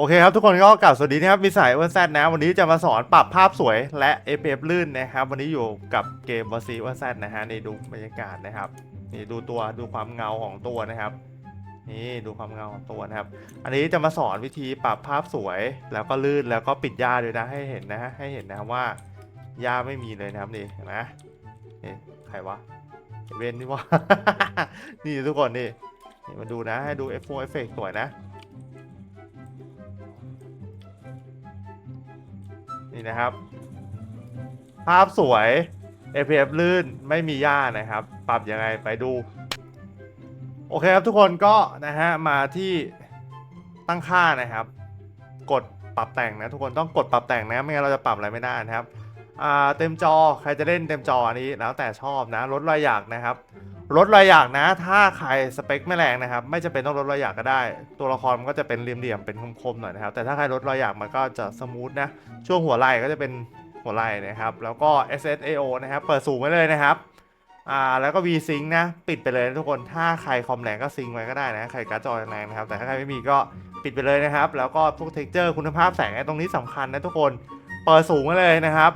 โอเคครับทุกคนก็กล่าวสวัสดีนะครับมีสายเวอร์แซดนะ วันนี้จะมาสอนปรับภาพสวยและ FPS ลื่นนะครับ วันนี้อยู่กับเกมบอซีเวอร์แซดนะฮะนี่ดูบรรยากาศนะครับนี่ดูตัวดูความเงาของตัวนะครับนี่ดูความเงาของตัวนะครับ อันนี้จะมาสอนวิธีปรับภาพสวยแล้วก็ลื่นแล้วก็ปิดหญ้าด้วยนะให้เห็นนะฮะให้เห็นนะครับว่าหญ้าไม่มีเลยนะครับนี่เห็นไหมนี่ใครวะเวนนี่วะนี่ทุกคนนี่นี่มาดูนะให้ดูเอฟเอฟเฟกสวยนะ นี่นะครับ ภาพสวย FPS ลื่นไม่มีหญ้านะครับ ปรับยังไงไปดู โอเคครับทุกคนก็นะฮะมาที่ตั้งค่านะครับ กดปรับแต่งนะทุกคนต้องกดปรับแต่งนะไม่งั้นเราจะปรับอะไรไม่ได้นะครับอ่าเต็มจอใครจะเล่นเต็มจออันนี้แล้วแต่ชอบนะลดรอยหยากนะครับ ลดรอยหยากนะ ถ้าใครสเปคไม่แรงนะครับ ไม่จะเป็นต้องลดรอยหยากก็ได้ ตัวละครมันก็จะเป็นเหลี่ยมๆเป็นคมๆหน่อยนะครับแต่ถ้าใครลดรอยหยากมันก็จะสมูทนะช่วงหัวไหล่ก็จะเป็นหัวไหล่นะครับแล้วก็ SSAO นะครับเปิดสูงไว้เลยนะครับอ่าแล้วก็ V-Sync นะปิดไปเลยนะทุกคนถ้าใครคอมแรงก็ซิงไว้ก็ได้นะใครการ์ดจอแรงนะครับแต่ถ้าใครไม่มีก็ปิดไปเลยนะครับ แล้วก็พวก texture คุณภาพแสงไอ้ตรงนี้สำคัญนะทุกคนเปิดสูงไว้เลยนะครับ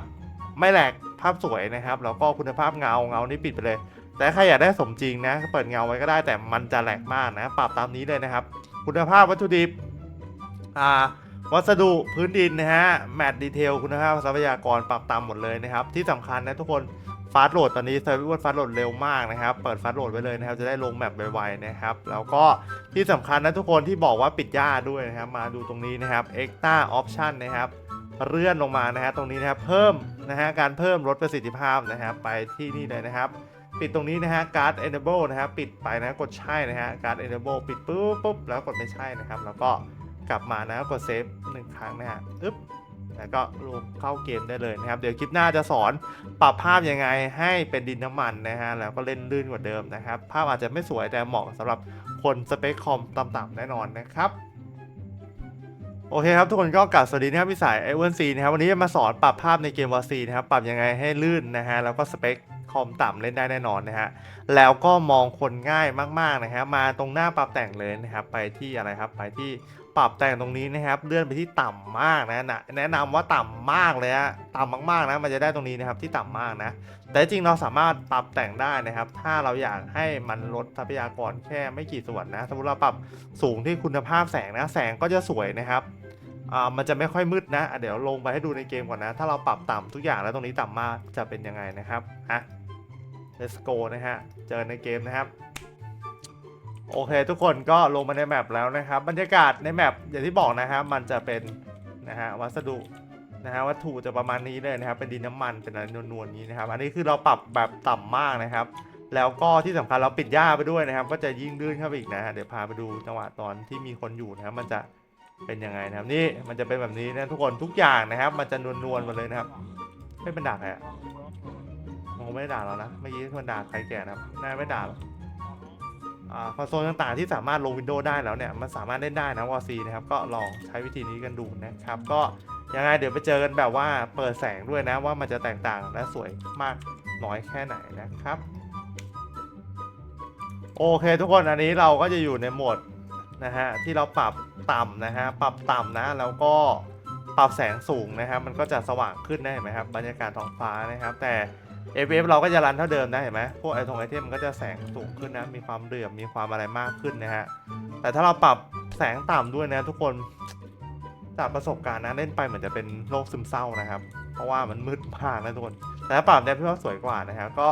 ไม่แหลกภาพสวยนะครับแล้วก็คุณภาพเงาเงานี่ปิดไปเลย แต่ใครอยากได้สมจริงนะเปิดเงาไว้ก็ได้แต่มันจะแหลกมากนะ ปรับตามนี้เลยนะครับ คุณภาพวัตถุดิบอ่าวัสดุพื้นดินนะฮะแมทดีเทลคุณภาพทรัพยากรปรับตามหมดเลยนะครับ ที่สำคัญนะทุกคนฟาสโหลดตอนนี้เซอร์วิสฟาสโหลดเร็วมากนะครับ เปิดฟาสโหลดไว้เลยนะครับ จะได้ลงแมปไวๆนะครับ แล้วก็ที่สำคัญนะทุกคนที่บอกว่าปิดหญ้าด้วยนะครับ มาดูตรงนี้นะครับ Extra Option นะครับ เลื่อนลงมานะฮะตรงนี้นะครับ เพิ่มนะฮะการเพิ่มลดประสิทธิภาพนะครับ ไปที่นี่เลยนะครับ ปิดตรงนี้นะฮะ Guard Enable นะครับปิดไปนะ กดใช่นะฮะ Guard Enable ปิดปุ๊บปุ๊บแล้วกดไม่ใช่นะครับ แล้วก็กลับมานะกดเซฟหนึ่งครั้งนะฮะอึ๊บแล้วก็ลงเข้าเกมได้เลยนะครับ เดี๋ยวคลิปหน้าจะสอนปรับภาพยังไงให้เป็นดินน้ำมันนะฮะ แล้วก็เล่นลื่นกว่าเดิมนะครับ ภาพอาจจะไม่สวยแต่เหมาะสำหรับคนสเปคคอมต่ำๆแน่นอนนะครับโอเคครับทุกคนก็กลับสวัสดีนะครับพี่สายไอเวนซีนะครับวันนี้จะมาสอนปรับภาพในเกมวอร์ซีนะครับปรับยังไงให้ลื่นนะฮะแล้วก็สเปค คอมต่ำเล่นได้แน่นอนนะฮะ แล้วก็มองคนง่ายมากๆนะฮะ มาตรงหน้าปรับแต่งเลยนะครับ ไปที่อะไรครับ ไปที่ปรับแต่งตรงนี้นะครับ เลื่อนไปที่ต่ำมากนะนะแนะนำว่าต่ำมากเลยฮะ ต่ำมากๆนะ มันจะได้ตรงนี้นะครับที่ต่ำมากนะ แต่จริงเราสามารถปรับแต่งได้นะครับ ถ้าเราอยากให้มันลดทรัพยากรแค่ไม่กี่ส่วนนะ สมมติเราปรับสูงที่คุณภาพแสงนะ แสงก็จะสวยนะครับอ่ามันจะไม่ค่อยมืดนะะเดี๋ยวลงไปให้ดูในเกมก่อนนะ ถ้าเราปรับต่ำทุกอย่างแล้วตรงนี้ต่ำมากจะเป็นยังไงนะครับอะ let's go นะฮะ เจอในเกมนะครับ โอเค ทุกคนก็ลงมาในแมปแล้วนะครับ บรรยากาศในแมปอย่างที่บอกนะครับมันจะเป็นนะฮะวัสดุนะฮะวัตถุจะประมาณนี้เลยนะครับ เป็นดินน้ำมันเป็นอะไรนวลๆนี้นะครับ อันนี้คือเราปรับแบบต่ำมากนะครับ แล้วก็ที่สำคัญเราปิดหญ้าไปด้วยนะครับ ก็จะยิ่งลื่นเข้าไปอีกนะฮะ เดี๋ยวพาไปดูจังหวะตอนที่มีคนอยู่นะครับมันจะเป็นยังไงนะครับ นี่มันจะเป็นแบบนี้นะทุกคนทุกอย่างนะครับ มันจะนวลๆหมดเลยนะครับ ไม่เป็นด่าใครอะ ไม่ได้ด่าเรานะ เมื่อกี้มันด่าใครแก่นะครับน่าไม่ด่าหรอกอ่าคอนโซลต่างๆที่สามารถลงวินโดว์ได้แล้วเนี่ย มันสามารถเล่นได้นะวอซีนะครับ ก็ลองใช้วิธีนี้กันดูนะครับ ก็ยังไงเดี๋ยวไปเจอกันแบบว่าเปิดแสงด้วยนะว่ามันจะแตกต่างและสวยมากน้อยแค่ไหนนะครับ โอเคทุกคนอันนี้เราก็จะอยู่ในโหมดนะฮะที่เราปรับต่ำนะฮะปรับต่ำนะแล้วก็ปรับแสงสูงนะครับ มันก็จะสว่างขึ้นได้ไหมครับบรรยากาศท้องฟ้านะครับ แต่ f f เราก็จะรันเท่าเดิมนะเห็นไหมพวกไอทองไอเทมมันก็จะแสงสูงขึ้นนะ มีความเหลื่อมมีความอะไรมากขึ้นนะฮะ แต่ถ้าเราปรับแสงต่ำด้วยนะทุกคนจากประสบการณ์นะเล่นไปเหมือนจะเป็นโรคซึมเศร้านะครับ เพราะว่ามันมืดมากนะทุกคน แต่ถ้าปรับเนี่ยพี่ว่าสวยกว่านะครับก็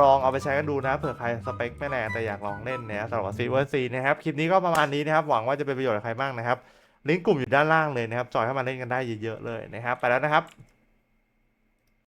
ลองเอาไปใช้กันดูนะเผื่อใครสเปคไม่แรงแต่อยากลองเล่นนะสำหรับซีเวอร์ซีนะครับคลิปนี้ก็ประมาณนี้นะครับหวังว่าจะเป็นประโยชน์กับใครบ้างนะครับลิงก์กลุ่มอยู่ด้านล่างเลยนะครับจอยเข้ามาเล่นกันได้เยอะๆเลยนะครับ ไปแล้วนะครับ